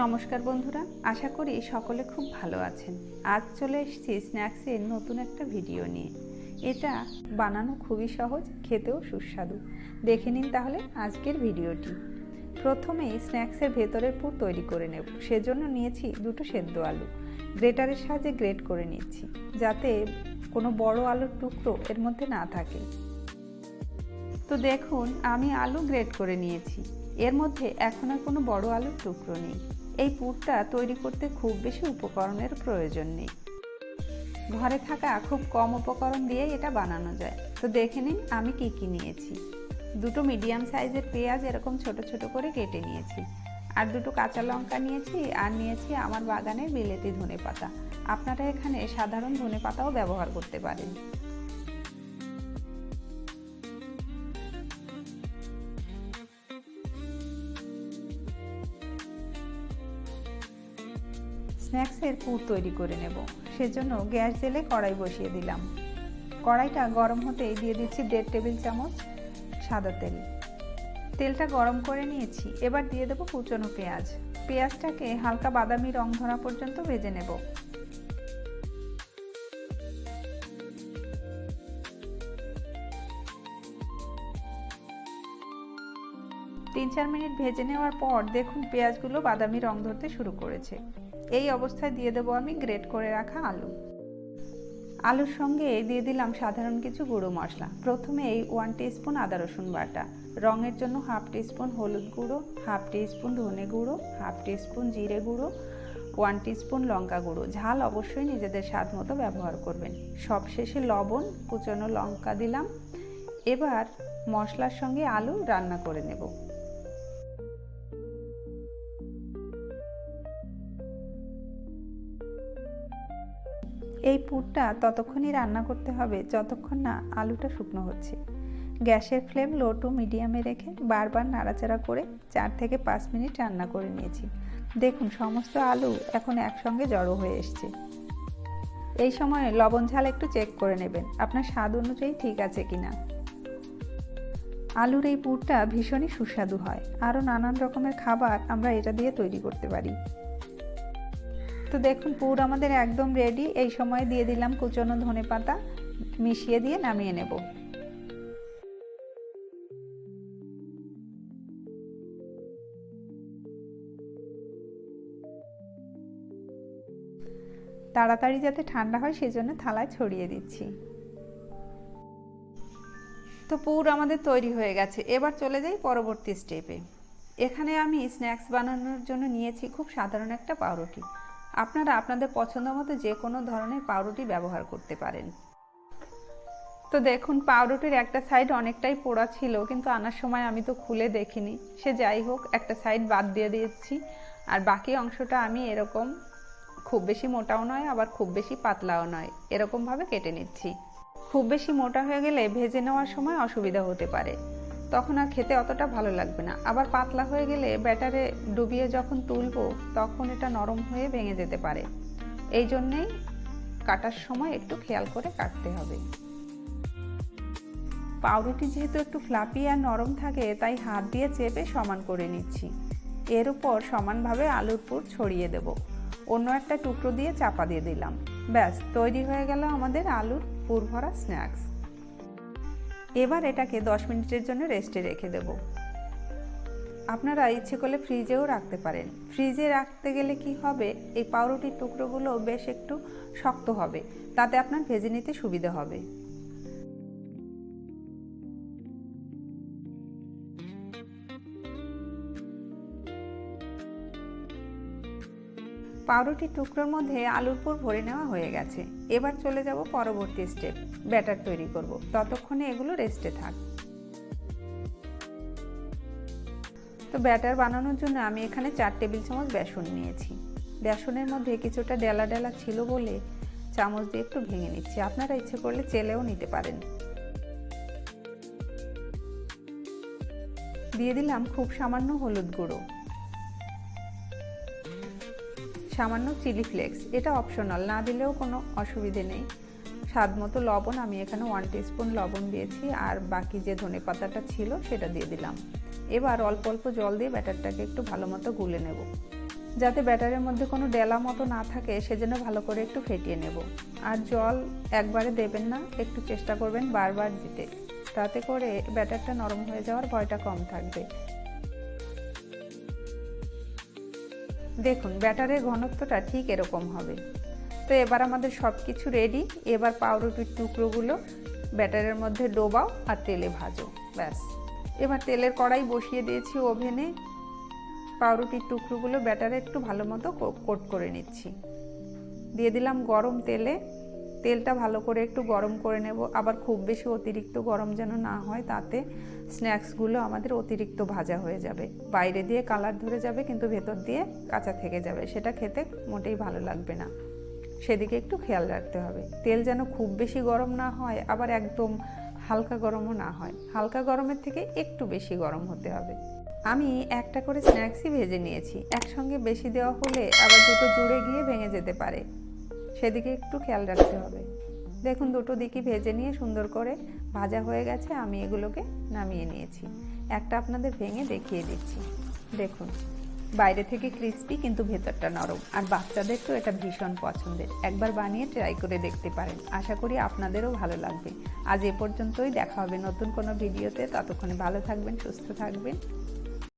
নমস্কার বন্ধুরা, আশা করি সকলে খুব ভালো আছেন। আজ চলে এসেছি স্ন্যাক্সের নতুন একটা ভিডিও নিয়ে। এটা বানানো খুবই সহজ, খেতেও সুস্বাদু। দেখে নিন তাহলে আজকের ভিডিওটি। প্রথমেই স্ন্যাক্সের ভেতরের পুর তৈরি করে নেব। সেজন্য নিয়েছি দুটো সেদ্ধ আলু। গ্রেটারের সাহায্যে গ্রেট করে নিচ্ছি, যাতে কোনো বড় আলুর টুকরো এর মধ্যে না থাকে। তো দেখুন, আমি আলু গ্রেট করে নিয়েছি। এর মধ্যে এখন আর কোনো বড় আলুর টুকরো নেই। এই পুরটা তৈরি করতে খুব বেশি উপকরণের প্রয়োজন নেই। ঘরে থাকা খুব কম উপকরণ দিয়ে এটা বানানো যায়। তো দেখে নিন আমি কি কি নিয়েছি। দুটো মিডিয়াম সাইজের পেঁয়াজ এরকম ছোট ছোট করে কেটে নিয়েছি। আর দুটো কাঁচা লঙ্কা নিয়েছি আর নিয়েছি আমার বাগানের বিলেতি ধনে পাতা আপনারা এখানে সাধারণ ধনে পাতাও ব্যবহার করতে পারেন। স্ন্যাক্সের পুর তৈরি করে নেব। সেজন্য গ্যাস জেলে কড়াই বসিয়ে দিলাম। কড়াইটা গরম হতেই দিয়ে দিচ্ছি দেড় টেবিল চামচ সাদা তেল। তেলটা গরম করে নিয়েছি। এবার দিয়ে দেবো কুচনো পেঁয়াজ। পেঁয়াজটাকে হালকা বাদামি রং ধরা পর্যন্ত ভেজে নেব। তিন চার মিনিট ভেজে নেওয়ার পর দেখুন পেঁয়াজগুলো বাদামি রং ধরতে শুরু করেছে। এই অবস্থায় দিয়ে দেবো আমি গ্রেট করে রাখা আলু। আলুর সঙ্গে দিয়ে দিলাম সাধারণ কিছু গুঁড়ো মশলা। প্রথমে এই ওয়ান স্পুন আদা রসুন বাটা। রঙের জন্য হাফ স্পুন হলুদ গুঁড়ো হাফ স্পুন ধনে গুঁড়ো হাফ স্পুন জিরে গুঁড়ো ওয়ান স্পুন লঙ্কা গুঁড়ো। ঝাল অবশ্যই নিজেদের স্বাদ মতো ব্যবহার করবেন। সবশেষে লবণ, কুচনো লঙ্কা দিলাম। এবার মশলার সঙ্গে আলু রান্না করে নেব। এই পুরটা ততক্ষণই রান্না করতে হবে, যতক্ষণ না আলুটা শুকনো হচ্ছে। গ্যাসের ফ্লেম লো টু মিডিয়ামে রেখে বারবার নাড়াচাড়া করে চার থেকে পাঁচ মিনিট রান্না করে নিয়েছি। দেখুন, সমস্ত আলু এখন একসঙ্গে জড়ো হয়ে এসছে। এই সময় লবণ ঝাল একটু চেক করে নেবেন, আপনার স্বাদ অনুযায়ী ঠিক আছে কি না আলুর এই পুরটা ভীষণই সুস্বাদু হয়। আরও নানান রকমের খাবার আমরা এটা দিয়ে তৈরি করতে পারি। তো দেখুন, পুর আমাদের একদম রেডি এই সময় দিয়ে দিলাম কুচনো ধনে পাতা, মিশিয়ে দিয়ে নামিয়ে নেব। তাড়াতাড়ি যাতে ঠান্ডা হয়, সেজন্য থালায় ছড়িয়ে দিচ্ছি। তো পুর আমাদের তৈরি হয়ে গেছে। এবার চলে যাই পরবর্তী স্টেপে এখানে আমি স্ন্যাক্স বানানোর জন্য নিয়েছি খুব সাধারণ একটা পাউরুটি। আপনারা আপনাদের পছন্দ মতো যে কোনো ধরনের পাউরুটি ব্যবহার করতে পারেন। তো দেখুন, পাউরুটির একটা সাইড অনেকটাই পোড়া ছিল, কিন্তু আনার সময় আমি তো খুলে দেখিনি। সে যাই হোক, একটা সাইড বাদ দিয়ে দিয়েছি। আর বাকি অংশটা আমি এরকম খুব বেশি মোটাও নয়, আবার খুব বেশি পাতলাও নয়। এরকমভাবে কেটে নিচ্ছি। খুব বেশি মোটা হয়ে গেলে ভেজে নেওয়ার সময় অসুবিধা হতে পারে। তখন আর খেতে অতটা ভালো লাগবে না। আবার পাতলা হয়ে গেলে ব্যাটারে ডুবিয়ে যখন তুলবো, তখন এটা নরম হয়ে ভেঙে যেতে পারে। এই জন্যেই কাটার সময় একটু খেয়াল করে কাটতে হবে। পাউরুটি যেহেতু একটু ফ্লাপি আর নরম থাকে, তাই হাত দিয়ে চেপে সমান করে নিচ্ছি। এর উপর সমানভাবে আলুর পুর ছড়িয়ে দেব। অন্য একটা টুকরো দিয়ে চাপা দিয়ে দিলাম। ব্যাস, তৈরি হয়ে গেল আমাদের আলুর পুর ভরা স্ন্যাক্স এবার এটাকে দশ মিনিটের জন্য রেস্টে রেখে দেব। আপনারা ইচ্ছে করলে ফ্রিজেও রাখতে পারেন। ফ্রিজে রাখতে গেলে কি হবে? এই পাউরুটির টুকরোগুলো বেশ একটু শক্ত হবে। তাতে আপনার ভেজে নিতে সুবিধা হবে। পাউরুটির টুকরোর মধ্যে আলুর পুর ভরে নেওয়া হয়ে গেছে। এবার চলে যাব পরবর্তী স্টেপ ব্যাটার তৈরি করব। ততক্ষণে এগুলো রেস্টে থাক। তো ব্যাটার বানানোর জন্য আমি এখানে চার টেবিল চামচ বেসন নিয়েছি। বেসনের মধ্যে কিছুটা ডেলা ডেলা ছিল বলে চামচ দিয়ে একটু ভেঙে নিচ্ছি। আপনারা ইচ্ছে করলে চেলেও নিতে পারেন। দিয়ে দিলাম খুব সামান্য হলুদ গুঁড়ো। সামান্য চিলি ফ্লেক্স। এটা অপশনাল না দিলেও কোনো অসুবিধে নেই। স্বাদ মতো লবণ, আমি এখানে ওয়ান স্পুন লবণ দিয়েছি, আর বাকি যে ধনে পাতাটা ছিল সেটা দিয়ে দিলাম। এবার অল্প অল্প জল দিয়ে ব্যাটারটাকে একটু ভালো মতো গুলে নেব। যাতে ব্যাটারের মধ্যে কোনো ডেলা মতো না থাকে, সেজন্য ভালো করে একটু ফেটিয়ে নেব। আর জল একবারে দেবেন না, একটু চেষ্টা করবেন বারবার দিতে। তাতে করে ব্যাটারটা নরম হয়ে যাওয়ার ভয়টা কম থাকবে। দেখুন, ব্যাটারের ঘনত্বটা ঠিক এরকম হবে। তো এবার আমাদের সব কিছু রেডি এবার পাউরুটির টুকরোগুলো ব্যাটারের মধ্যে ডোবাও আর তেলে ভাজো, ব্যাস। এবার তেলের কড়াই বসিয়ে দিয়েছি ওভেনে। পাউরুটির টুকরোগুলো ব্যাটারে একটু ভালো মতো কোট করে নিচ্ছি। দিয়ে দিলাম গরম তেলে তেলটা ভালো করে একটু গরম করে নেব। আবার খুব বেশি অতিরিক্ত গরম যেন না হয়, তাতে স্ন্যাক্সগুলো আমাদের অতিরিক্ত ভাজা হয়ে যাবে। বাইরে দিয়ে কালার ধরে যাবে, কিন্তু ভেতর দিয়ে কাঁচা থেকে যাবে। সেটা খেতে মোটেই ভালো লাগবে না। সেদিকে একটু খেয়াল রাখতে হবে। তেল যেন খুব বেশি গরম না হয়, আবার একদম হালকা গরমও না হয়। হালকা গরমের থেকে একটু বেশি গরম হতে হবে। আমি একটা করে স্ন্যাক্সই ভেজে নিয়েছি। একসঙ্গে বেশি দেওয়া হলে আবার দুটো জুড়ে গিয়ে ভেঙে যেতে পারে। সেদিকে একটু খেয়াল রাখতে হবে। দেখুন, দুটো দিকই ভেজে নিয়ে সুন্দর করে ভাজা হয়ে গেছে, আমি এগুলোকে নামিয়ে নিয়েছি। একটা আপনাদের ভেঙে দেখিয়ে দিচ্ছি। দেখুন, বাইরে থেকে ক্রিস্পি কিন্তু ভেতরটা নরম। আর বাচ্চাদের তো এটা ভীষণ পছন্দের। একবার বানিয়ে ট্রাই করে দেখতে পারেন। আশা করি আপনাদেরও ভালো লাগবে। আজ এ পর্যন্তই, দেখা হবে নতুন কোনো ভিডিওতে। ততক্ষণে ভালো থাকবেন, সুস্থ থাকবেন।